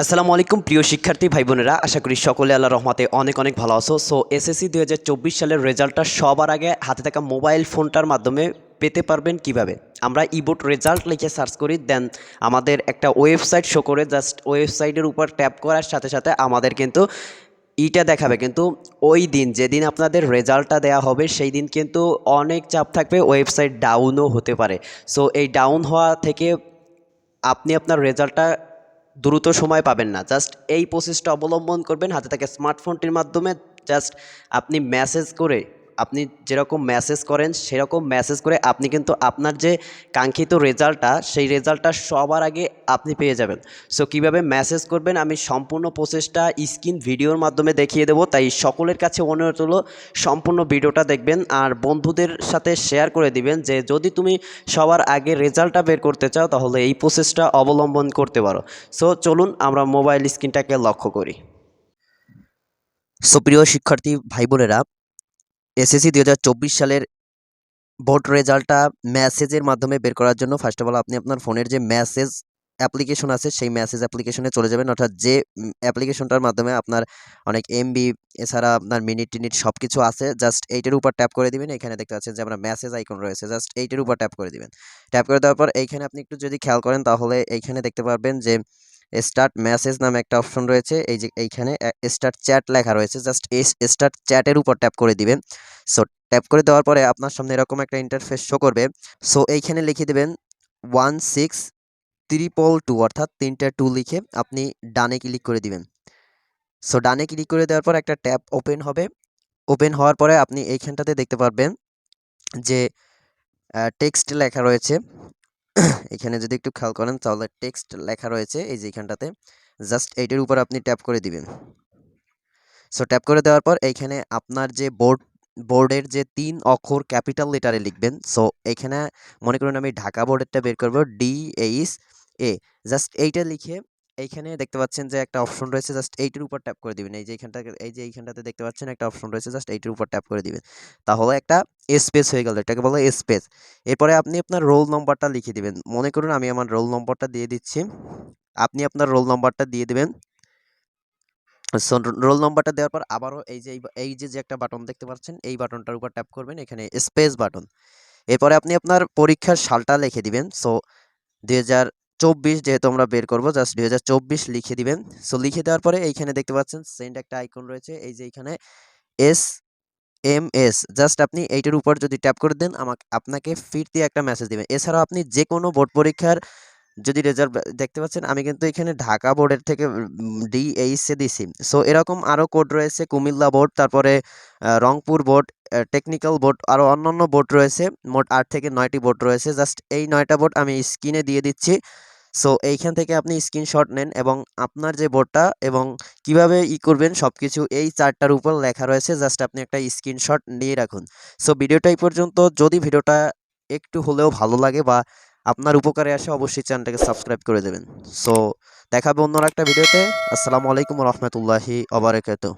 আসসালামু আলাইকুম, প্রিয় শিক্ষার্থী ভাই বোনেরা আশা করি সকলে আল্লাহ রহমাতে অনেক অনেক ভালো আছো। সো এসএসসি দু হাজার চব্বিশ সালের রেজাল্টটা সবার আগে হাতে থাকা মোবাইল ফোনটার মাধ্যমে পেতে পারবেন কীভাবে? আমরা ইবোর্ড রেজাল্ট লিখে সার্চ করি দেন আমাদের একটা ওয়েবসাইট শো করে জাস্ট ওয়েবসাইটের উপর ট্যাপ করার সাথে সাথে আমাদের কিন্তু ইটা দেখাবে। কিন্তু ওই দিন, যেদিন আপনাদের রেজাল্টটা দেওয়া হবে, সেই দিন কিন্তু অনেক চাপ থাকবে ওয়েবসাইট ডাউনও হতে পারে। সো এই ডাউন হওয়া থেকে আপনি আপনার রেজাল্টটা দ্রুত সময় পাবেন না। জাস্ট এই প্রসেসটা অবলম্বন করবেন, হাতে থাকা স্মার্টফোনটির মাধ্যমে। জাস্ট আপনি মেসেজ করে আপনি যেরকম মেসেজ করেন, সেরকম মেসেজ করে আপনি কিন্তু আপনার যে কাঙ্ক্ষিত রেজাল্টটা, সেই রেজাল্টটা সবার আগে আপনি পেয়ে যাবেন। সো কীভাবে মেসেজ করবেন, আমি সম্পূর্ণ প্রসেসটা স্ক্রিন ভিডিওর মাধ্যমে দেখিয়ে দেবো। তাই সকলের কাছে অনুরোধ হলো, সম্পূর্ণ ভিডিওটা দেখবেন আর বন্ধুদের সাথে শেয়ার করে দিবেন যে, যদি তুমি সবার আগে রেজাল্টটা বের করতে চাও, তাহলে এই প্রসেসটা অবলম্বন করতে পারো। সো চলুন আমরা মোবাইল স্ক্রিনটাকে লক্ষ্য করি। সো প্রিয় শিক্ষার্থী ভাই বোনেরা এসএসসি দুই হাজার চব্বিশ সালের ভোট রেজাল্টটা মেসেজের মাধ্যমে বের করার জন্য ফার্স্ট অফ অল আপনি আপনার ফোনের যে মেসেজ অ্যাপ্লিকেশন আছে, সেই মেসেজ অ্যাপ্লিকেশনে চলে যাবেন। অর্থাৎ যে অ্যাপ্লিকেশনটার মাধ্যমে আপনার অনেক এমবি এছাড়া আপনার মিনিট টিনিট সব কিছু আছে। জাস্ট এইটার উপর ট্যাপ করে দিবেন। এখানে দেখতে পাচ্ছেন যে আমরা মেসেজ আইকন রয়েছে। জাস্ট এইটার উপর ট্যাপ করে দিবেন। ট্যাপ করে দেওয়ার পর এইখানে আপনি একটু যদি খেয়াল করেন, তাহলে এইখানে দেখতে পারবেন যে স্টার্ট মেসেজ নামে একটা অপশন রয়েছে। এই যে এইখানে স্টার্ট চ্যাট লেখা রয়েছে। জাস্ট এই স্টার্ট চ্যাটের উপর ট্যাপ করে দিবেন। সো ট্যাপ করে দেওয়ার পরে আপনার সামনে এরকম একটা ইন্টারফেস শো করবে। সো এইখানে লিখে দেবেন ওয়ান সিক্স ত্রিপল টু অর্থাৎ তিনটা টু লিখে আপনি ডানে ক্লিক করে দিবেন। সো ডানে ক্লিক করে দেওয়ার পর একটা ট্যাব ওপেন হবে। ওপেন হওয়ার পরে আপনি এইখানটাতে দেখতে পারবেন যে টেক্সট লেখা রয়েছে। এখানে যদি একটু খেয়াল করেন, তাহলে টেক্সট লেখা রয়েছে এই যে এইখানটাতে জাস্ট এইটার উপর আপনি ট্যাপ করে দিবেন। সো ট্যাপ করে দেওয়ার পর এইখানে আপনার যে বোর্ড বোর্ডের যে তিন অক্ষর ক্যাপিটাল লেটারে লিখবেন। সো এইখানে মনে করুন আমি ঢাকা বোর্ডেরটা বের করব ডি এইচ এ জাস্ট এইটা লিখে এইখানে দেখতে পাচ্ছেন যে একটা অপশন রয়েছে জাস্ট এইটার উপর ট্যাপ করে দিবেন। এই যে এইখানটা এই যে এইখানটাতে দেখতে পাচ্ছেন একটা অপশন রয়েছে জাস্ট এইটার উপর ট্যাপ করে দিবেন। তাহলে একটা স্পেস হয়ে গেল, এটাকে বলে স্পেস এরপরে আপনি আপনার রোল নম্বরটা লিখে দিবেন। মনে করুন আমি আমার রোল নম্বরটা দিয়ে দিচ্ছি। আপনি আপনার রোল নম্বরটা দিয়ে দিবেন। রোল নম্বরটা দেওয়ার পর আবারও এই যে, এই- যে যে একটা বাটন দেখতে পাচ্ছেন, এই বাটনটার উপর ট্যাপ করবেন, এখানে স্পেস বাটন এরপরে আপনি আপনার পরীক্ষার সালটা লিখে দিবেন। সো দুই চব্বিশ যেহেতু আমরা বের করব জাস্ট দুই হাজার চব্বিশ লিখে দিবেন। সো লিখে দেওয়ার পরে এইখানে দেখতে পাচ্ছেন সেন্ড একটা আইকন রয়েছে। এই যে এইখানে এস এম এস জাস্ট আপনি এইটার উপর যদি ট্যাপ করে দেন, আমাকে, আপনাকে ফিরতি একটা মেসেজ দিবেন এছাড়াও আপনি যে কোনো বোর্ড পরীক্ষার যদি রেজাল্ট দেখতে পাচ্ছেন, আমি কিন্তু এখানে ঢাকা বোর্ডের থেকে ডিএইচে দিছি। সো এরকম আরও কোড রয়েছে, কুমিল্লা বোর্ড তারপরে রংপুর বোর্ড টেকনিক্যাল বোর্ড আরও অন্যান্য বোর্ড রয়েছে। মোট আট থেকে নয়টি বোর্ড রয়েছে। জাস্ট এই নয়টা বোর্ড আমি স্ক্রিনে দিয়ে দিচ্ছি। সো এইখান থেকে আপনি স্ক্রিনশট নেন এবং আপনার যে বোর্ডটা এবং কীভাবে ই করবেন সব কিছু এই চারটার উপর লেখা রয়েছে। জাস্ট আপনি একটা স্ক্রিনশট নিয়ে রাখুন। সো ভিডিওটা এই পর্যন্ত। যদি ভিডিওটা একটু হলেও ভালো লাগে বা আপনার উপকারে আসে, অবশ্যই চ্যানেলটাকে সাবস্ক্রাইব করে দেবেন। সো দেখাবে অন্য একটা ভিডিওতে। আসসালামু আলাইকুম রহমতুল্লাহি অবরাকাতুহ